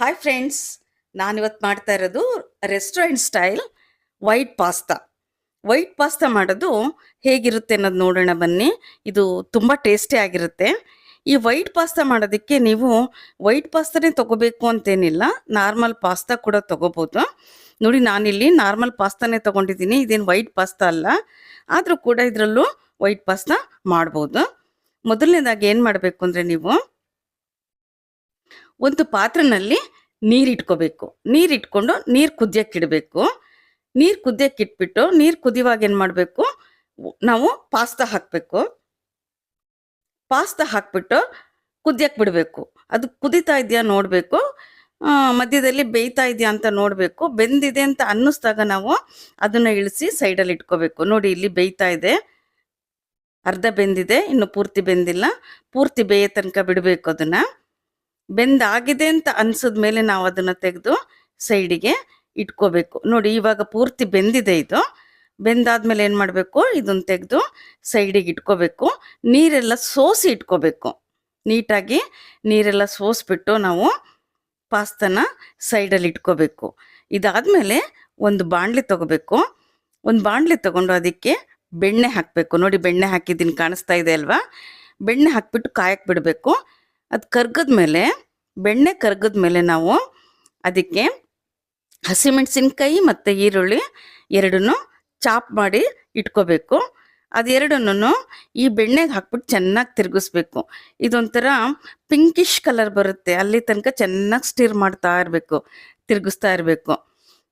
Hi friends ನಾನಿವತ್ತು ಮಾಡ್ತಾ ಇರೋದು restaurant style white pasta white pasta ಮಾಡೋದು ಹೇಗಿರುತ್ತೆ ಅನ್ನೋದು ನೋಡೋಣ ಬನ್ನಿ. ಇದು ತುಂಬ ಟೇಸ್ಟಿ ಆಗಿರುತ್ತೆ. ಈ ವೈಟ್ ಪಾಸ್ತಾ ಮಾಡೋದಕ್ಕೆ ನೀವು ವೈಟ್ ಪಾಸ್ತಾನೇ ತೊಗೋಬೇಕು ಅಂತೇನಿಲ್ಲ ನಾರ್ಮಲ್ ಪಾಸ್ತಾ ಕೂಡ ತೊಗೋಬೋದು. ನೋಡಿ ನಾನಿಲ್ಲಿ ನಾರ್ಮಲ್ ಪಾಸ್ತಾನೇ ತಗೊಂಡಿದ್ದೀನಿ, ಇದೇನು ವೈಟ್ ಪಾಸ್ತಾ ಅಲ್ಲ. ಆದರೂ ಕೂಡ ಇದರಲ್ಲೂ ವೈಟ್ ಪಾಸ್ತಾ ಮಾಡ್ಬೋದು. ಮೊದಲನೇದಾಗಿ ಏನು ಮಾಡಬೇಕು ಅಂದರೆ ನೀವು ಒಂದು ಪಾತ್ರೆನಲ್ಲಿ ನೀರಿಟ್ಕೋಬೇಕು. ನೀರಿಟ್ಕೊಂಡು ನೀರು ಕುದಿಯಕ್ಕಿಡಬೇಕು. ನೀರು ಕುದಿಯಕ್ಕಿಟ್ಬಿಟ್ಟು ನೀರು ಕುದಿಯುವಾಗ ಏನು ಮಾಡಬೇಕು? ನಾವು ಪಾಸ್ತಾ ಹಾಕಬೇಕು. ಪಾಸ್ತಾ ಹಾಕ್ಬಿಟ್ಟು ಕುದಿಯಕ್ಕೆ ಬಿಡಬೇಕು ಅದು ಕುದೀತಾ ಇದೆಯಾ ನೋಡಬೇಕು. ಮಧ್ಯದಲ್ಲಿ ಬೇಯ್ತಾ ಇದೆಯಾ ಅಂತ ನೋಡಬೇಕು. ಬೆಂದಿದೆ ಅಂತ ಅನ್ನಿಸ್ದಾಗ ನಾವು ಅದನ್ನು ಇಳಿಸಿ ಸೈಡಲ್ಲಿ ಇಟ್ಕೋಬೇಕು. ನೋಡಿ, ಇಲ್ಲಿ ಬೇಯ್ತಾ ಇದೆ. ಅರ್ಧ ಬೆಂದಿದೆ, ಇನ್ನು ಪೂರ್ತಿ ಬೆಂದಿಲ್ಲ. ಪೂರ್ತಿ ಬೇಯೋ ತನಕ ಬಿಡಬೇಕು ಅದನ್ನು. ಬೆಂದಾಗಿದೆ ಅಂತ ಅನ್ಸಿದ ಮೇಲೆ ನಾವು ಅದನ್ನ ತೆಗೆದು ಸೈಡಿಗೆ ಇಟ್ಕೋಬೇಕು. ನೋಡಿ ಇವಾಗ ಪೂರ್ತಿ ಬೆಂದಿದೆ ಇದು. ಬೆಂದಾದ್ಮೇಲೆ ಏನು ಮಾಡಬೇಕು? ಇದನ್ನು ತೆಗೆದು ಸೈಡಿಗೆ ಇಟ್ಕೋಬೇಕು. ನೀರೆಲ್ಲ ಸೋಸಿ ಇಟ್ಕೋಬೇಕು. ನೀಟಾಗಿ ನೀರೆಲ್ಲ ಸೋಸಿಬಿಟ್ಟು ನಾವು ಪಾಸ್ತನ ಸೈಡಲ್ಲಿ ಇಟ್ಕೋಬೇಕು. ಇದಾದಮೇಲೆ ಒಂದು ಬಾಣಲಿ ತಗೋಬೇಕು. ಒಂದು ಬಾಣಲಿ ತಗೊಂಡು ಅದಕ್ಕೆ ಬೆಣ್ಣೆ ಹಾಕಬೇಕು. ನೋಡಿ ಬೆಣ್ಣೆ ಹಾಕಿದ್ದೀನಿ ಕಾಣಿಸ್ತಾ ಇದೆ ಅಲ್ವಾ? ಬೆಣ್ಣೆ ಹಾಕಿಬಿಟ್ಟು ಕಾಯಕ್ಕೆ ಬಿಡಬೇಕು. ಅದು ಕರ್ಗದ ಮೇಲೆ, ಬೆಣ್ಣೆ ಕರ್ಗದ ಮೇಲೆ ನಾವು ಅದಕ್ಕೆ ಹಸಿಮೆಣಸಿನ್ಕಾಯಿ ಮತ್ತು ಈರುಳ್ಳಿ ಎರಡನ್ನೂ ಚಾಪ್ ಮಾಡಿ ಇಟ್ಕೋಬೇಕು. ಅದೆರಡನ್ನೂ ಈ ಬೆಣ್ಣೆಗೆ ಹಾಕ್ಬಿಟ್ಟು ಚೆನ್ನಾಗಿ ತಿರುಗಿಸ್ಬೇಕು. ಇದೊಂಥರ ಪಿಂಕಿಶ್ ಕಲರ್ ಬರುತ್ತೆ. ಅಲ್ಲಿ ತನಕ ಚೆನ್ನಾಗಿ ಸ್ಟಿರ್ ಮಾಡ್ತಾ ಇರಬೇಕು, ತಿರುಗಿಸ್ತಾ ಇರಬೇಕು.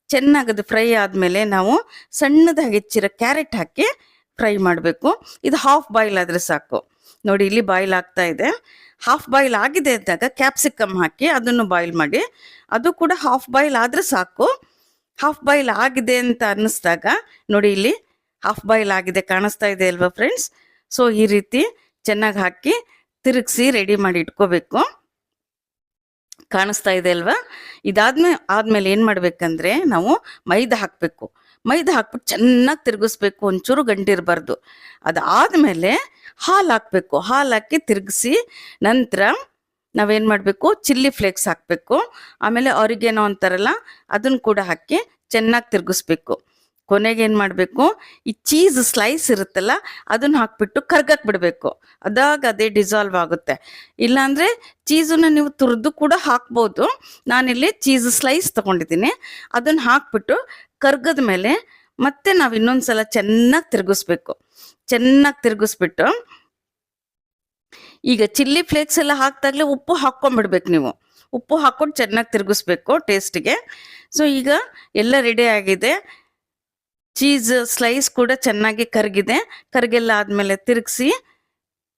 ಚೆನ್ನಾಗಿ ಅದು ಫ್ರೈ ಆದಮೇಲೆ ನಾವು ಸಣ್ಣದಾಗಿ ಹೆಚ್ಚಿರೋ ಕ್ಯಾರೆಟ್ ಹಾಕಿ ಫ್ರೈ ಮಾಡಬೇಕು. ಇದು ಹಾಫ್ ಬಾಯ್ಲ್ ಆದರೆ ಸಾಕು. ನೋಡಿ ಇಲ್ಲಿ ಬಾಯ್ಲ್ ಆಗ್ತಾ ಇದೆ. ಹಾಫ್ ಬಾಯ್ಲ್ ಆಗಿದೆ ಅಂದಾಗ ಕ್ಯಾಪ್ಸಿಕಮ್ ಹಾಕಿ ಅದನ್ನು ಬಾಯ್ಲ್ ಮಾಡಿ. ಅದು ಕೂಡ ಹಾಫ್ ಬಾಯ್ಲ್ ಆದರೆ ಸಾಕು. ಹಾಫ್ ಬಾಯ್ಲ್ ಆಗಿದೆ ಅಂತ ಅನ್ನಿಸ್ದಾಗ ನೋಡಿ ಇಲ್ಲಿ ಹಾಫ್ ಬಾಯ್ಲ್ ಆಗಿದೆ ಕಾಣಿಸ್ತಾ ಇದೆ ಅಲ್ವಾ ಫ್ರೆಂಡ್ಸ್ ಸೊ ಈ ರೀತಿ ಚೆನ್ನಾಗಿ ಹಾಕಿ ತಿರುಗಿಸಿ ರೆಡಿ ಮಾಡಿ ಇಟ್ಕೋಬೇಕು. ಕಾಣಿಸ್ತಾ ಇದೆ ಅಲ್ವಾ? ಇದಾದ್ಮೇಲೆ ಆದ್ಮೇಲೆ ಏನು ಮಾಡ್ಬೇಕಂದ್ರೆ ನಾವು ಮೈದಾ ಹಾಕಬೇಕು. ಮೈದಾ ಹಾಕ್ಬಿಟ್ಟು ಚೆನ್ನಾಗಿ ತಿರುಗಿಸ್ಬೇಕು, ಒಂಚೂರು ಗಂಟಿರಬಾರ್ದು ಅದಾದಮೇಲೆ ಹಾಲು ಹಾಕಬೇಕು. ಹಾಲು ಹಾಕಿ ತಿರುಗಿಸಿ ನಂತರ ನಾವೇನು ಮಾಡಬೇಕು? ಚಿಲ್ಲಿ ಫ್ಲೇಕ್ಸ್ ಹಾಕಬೇಕು. ಆಮೇಲೆ ಅವ್ರಿಗೇನೋ ಅಂತಾರಲ್ಲ ಅದನ್ನು ಕೂಡ ಹಾಕಿ ಚೆನ್ನಾಗಿ ತಿರುಗಿಸ್ಬೇಕು. ಕೊನೆಗೆ ಏನು ಮಾಡಬೇಕು? ಈ ಚೀಸ್ ಸ್ಲೈಸ್ ಇರುತ್ತಲ್ಲ, ಅದನ್ನು ಹಾಕ್ಬಿಟ್ಟು ಕರ್ಗಕ್ಕೆ ಬಿಡಬೇಕು. ಅದಾಗ ಅದೇ ಡಿಸಾಲ್ವ್ ಆಗುತ್ತೆ. ಇಲ್ಲಾಂದರೆ ಚೀಸನ್ನು ನೀವು ತುರಿದು ಕೂಡ ಹಾಕ್ಬೋದು. ನಾನಿಲ್ಲಿ ಚೀಸ್ ಸ್ಲೈಸ್ ತಗೊಂಡಿದ್ದೀನಿ. ಅದನ್ನು ಹಾಕ್ಬಿಟ್ಟು ಕರ್ಗದ ಮೇಲೆ ಮತ್ತೆ ನಾವು ಇನ್ನೊಂದು ಸಲ ಚೆನ್ನಾಗಿ ತಿರುಗಿಸ್ಬೇಕು. ಚೆನ್ನಾಗಿ ತಿರುಗಿಸ್ಬಿಟ್ಟು ಈಗ ಚಿಲ್ಲಿ ಫ್ಲೇಕ್ಸ್ ಎಲ್ಲ ಹಾಕ್ದಾಗಲೇ ಉಪ್ಪು ಹಾಕ್ಕೊಂಡ್ಬಿಡ್ಬೇಕು ನೀವು. ಉಪ್ಪು ಹಾಕ್ಕೊಂಡು ಚೆನ್ನಾಗಿ ತಿರುಗಿಸ್ಬೇಕು ಟೇಸ್ಟಿಗೆ ಸೊ ಈಗ ಎಲ್ಲ ರೆಡಿ ಆಗಿದೆ. ಚೀಸ್ ಸ್ಲೈಸ್ ಕೂಡ ಚೆನ್ನಾಗಿ ಕರಗಿದೆ. ಕರಗೆಲ್ಲ ಆದಮೇಲೆ ತಿರುಗಿಸಿ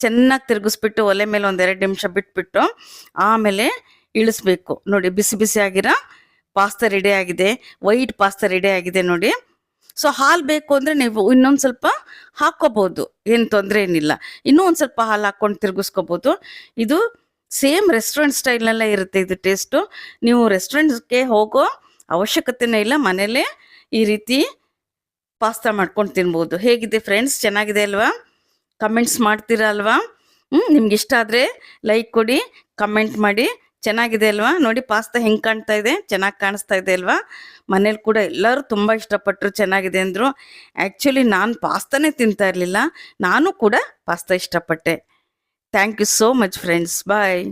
ಚೆನ್ನಾಗಿ ತಿರುಗಿಸ್ಬಿಟ್ಟು ಒಲೆ ಮೇಲೆ ಒಂದೆರಡು ನಿಮಿಷ ಬಿಟ್ಬಿಟ್ಟು ಆಮೇಲೆ ಇಳಿಸ್ಬೇಕು. ನೋಡಿ ಬಿಸಿ ಬಿಸಿ ಆಗಿರೋ ಪಾಸ್ತಾ ರೆಡಿ ಆಗಿದೆ. ವೈಟ್ ಪಾಸ್ತಾ ರೆಡಿ ಆಗಿದೆ ನೋಡಿ. ಸೊ ಹಾಲು ಬೇಕು ಅಂದರೆ ನೀವು ಇನ್ನೊಂದು ಸ್ವಲ್ಪ ಹಾಕ್ಕೋಬೋದು. ಏನು ತೊಂದರೆ ಏನಿಲ್ಲ. ಇನ್ನೂ ಒಂದು ಸ್ವಲ್ಪ ಹಾಲು ಹಾಕ್ಕೊಂಡು ತಿರುಗಿಸ್ಕೋಬೋದು. ಇದು ಸೇಮ್ ರೆಸ್ಟೋರೆಂಟ್ ಸ್ಟೈಲ್ನಲ್ಲೇ ಇರುತ್ತೆ ಇದು ಟೇಸ್ಟು ನೀವು ರೆಸ್ಟೋರೆಂಟ್ಸ್ಗೆ ಹೋಗೋ ಅವಶ್ಯಕತೆನೇ ಇಲ್ಲ. ಮನೇಲೇ ಈ ರೀತಿ ಪಾಸ್ತಾ ಮಾಡ್ಕೊಂಡು ತಿನ್ಬೋದು. ಹೇಗಿದೆ ಫ್ರೆಂಡ್ಸ್ ಚೆನ್ನಾಗಿದೆ ಅಲ್ವಾ? ಕಮೆಂಟ್ಸ್ ಮಾಡ್ತೀರಾ ಅಲ್ವಾ? ನಿಮ್ಗೆ ಇಷ್ಟ ಆದರೆ ಲೈಕ್ ಕೊಡಿ ಕಮೆಂಟ್ ಮಾಡಿ. ಚೆನ್ನಾಗಿದೆ ಅಲ್ವಾ? ನೋಡಿ ಪಾಸ್ತಾ ಹೆಂಗೆ ಕಾಣ್ತಾ ಇದೆ. ಚೆನ್ನಾಗಿ ಕಾಣಿಸ್ತಾ ಇದೆ ಅಲ್ವಾ? ಮನೇಲಿ ಕೂಡ ಎಲ್ಲರೂ ತುಂಬ ಇಷ್ಟಪಟ್ಟರು ಚೆನ್ನಾಗಿದೆ ಅಂದರು. ಆ್ಯಕ್ಚುಲಿ ನಾನು ಪಾಸ್ತಾನೇ ತಿಂತಾ ಇರಲಿಲ್ಲ. ನಾನು ಕೂಡ pasta ಇಷ್ಟಪಟ್ಟೆ. Thank you so much friends bye